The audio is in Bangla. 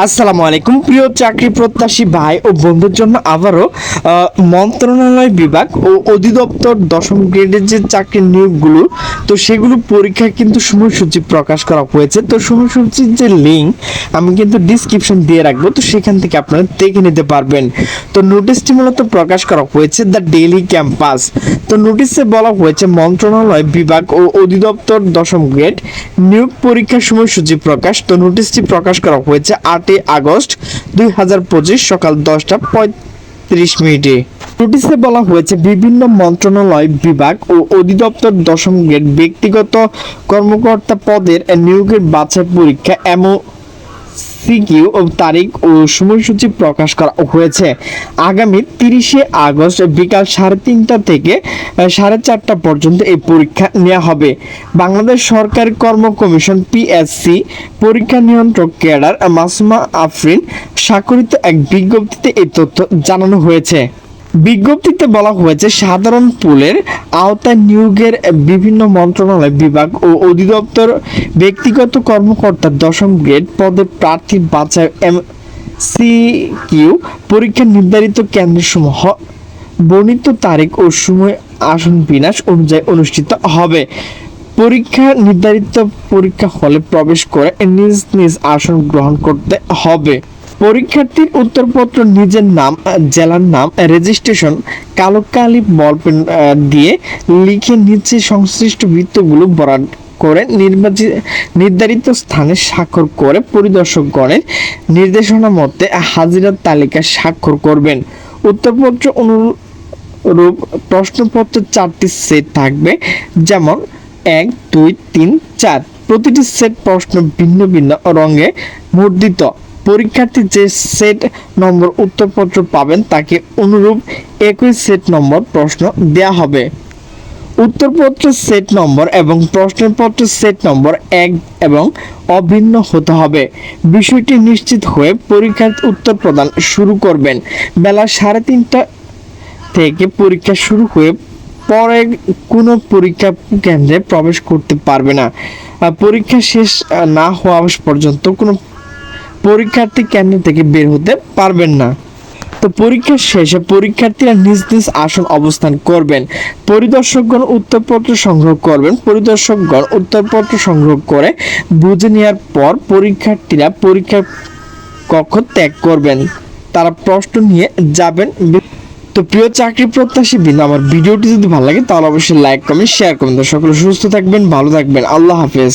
আসসালামু আলাইকুম। প্রিয় চাকরি প্রত্যাশী ভাই ও বন্ধুর জন্য আবারও মন্ত্রণালয় বিভাগ ও অধিদপ্তর দশম গ্রেডের যে চাকরির নিয়োগগুলো, তো সেগুলো পরীক্ষা কিন্তু সময়সূচি প্রকাশ করা হয়েছে। তো সময়সূচির যে লিঙ্ক আমি কিন্তু ডিসক্রিপশন দিয়ে রাখব। তো সেখান থেকে আপনারা দেখে নিতে পারবেন। তো নোটিশটি মূলত প্রকাশ করা হয়েছে দ্য ডেইলি ক্যাম্পাস তো নোটিশে বলা হয়েছে, মন্ত্রণালয় বিভাগ ও অধিদপ্তর দশম গ্রেড নিয়োগ পরীক্ষার সময়সূচি প্রকাশ। তো নোটিশটি প্রকাশ করা হয়েছে আটই আগস্ট দুই হাজার পঁচিশ সকাল দশটা পঁয়ত্রিশ মিনিটে। নোটিশে বলা হয়েছে, বিভিন্ন মন্ত্রণালয় বিভাগ ও অধিদপ্তর দশম গ্রেড ব্যক্তিগত কর্মকর্তা পদের নিয়োগের বাছাই পরীক্ষা এমন সিকিউ তারিখ ও সময়সূচি প্রকাশ করা হয়েছে। আগামী তিরিশে আগস্ট বিকাল সাড়ে তিনটা থেকে সাড়ে চারটা পর্যন্ত এই পরীক্ষা নেওয়া হবে। বাংলাদেশ সরকার কর্ম কমিশন পিএসসি পরীক্ষা নিয়ন্ত্রক ক্যাডার মাসুমা আফরিন স্বাক্ষরিত এক বিজ্ঞপ্তিতে এই তথ্য জানানো হয়েছে। বিজ্ঞপ্তিতে বলা হয়েছে, সাধারণ পুলের আওতায় নিয়োগের বিভিন্ন মন্ত্রণালয় বিভাগ ও অধিদপ্তর ব্যক্তিগত কর্মকর্তা দশম গ্রেড পদে প্রার্থী বাছাই এম সি কিউ পরীক্ষার নির্ধারিত কেন্দ্রসমূহ, বর্ণিত তারিখ ও সময় আসন বিন্যাস অনুযায়ী অনুষ্ঠিত হবে। পরীক্ষা নির্ধারিত পরীক্ষা হলে প্রবেশ করে নিজ নিজ আসন গ্রহণ করতে হবে। পরীক্ষার্থীর উত্তরপত্র নিজের নাম জেলার নাম রেজিস্ট্রেশন কালো কালি বলপেন দিয়ে লিখে নিচে সংশ্লিষ্ট বৃত্তগুলো বরাদ করে নির্বাচিত নির্ধারিত স্থানে স্বাক্ষর করে পরিদর্শকগণের নির্দেশনা মতে হাজিরার তালিকা স্বাক্ষর করবেন। উত্তরপত্র অনুরূপ প্রশ্নপত্র চারটি সেট থাকবে, যেমন এক, দুই, তিন, চার। প্রতিটি সেট প্রশ্ন ভিন্ন ভিন্ন রঙে মুদ্রিত। পরীক্ষার্থী যে সেট নম্বর উত্তরপত্র পাবেন তাকে অনুরূপ একই সেট নম্বর প্রশ্ন দেয়া হবে। উত্তরপত্রের সেট নম্বর এবং প্রশ্নপত্রের সেট নম্বর এক এবং অভিন্ন হতে হবে। বিষয়টি নিশ্চিত হয়ে পরীক্ষার উত্তর প্রদান শুরু করবেন। বেলা সাড়ে তিনটা থেকে পরীক্ষা শুরু হয়ে পরে কোনো পরীক্ষা কেন্দ্রে প্রবেশ করতে পারবে না। পরীক্ষা শেষ না হওয়া পর্যন্ত কোনো পরীক্ষার্থী কেন্দ্র থেকে বের হতে পারবেন না। তো পরীক্ষা শেষে পরীক্ষার্থীরা নিজ নিজ আসন অবস্থান করবেন। পরিদর্শকগণ উত্তরপত্র সংগ্রহ করবেন। পরিদর্শকগণ উত্তরপত্র সংগ্রহ করে বুঝে নেওয়ার পর পরীক্ষার্থীরা পরীক্ষা কক্ষ ত্যাগ করবেন। তারা প্রশ্ন নিয়ে যাবেন। তো প্রিয় চাকরি প্রত্যাশী বিন্দু, আমার ভিডিওটি যদি ভালো লাগে তাহলে অবশ্যই লাইক কমেন্ট শেয়ার করবেন। সকলে সুস্থ থাকবেন, ভালো থাকবেন। আল্লাহ হাফেজ।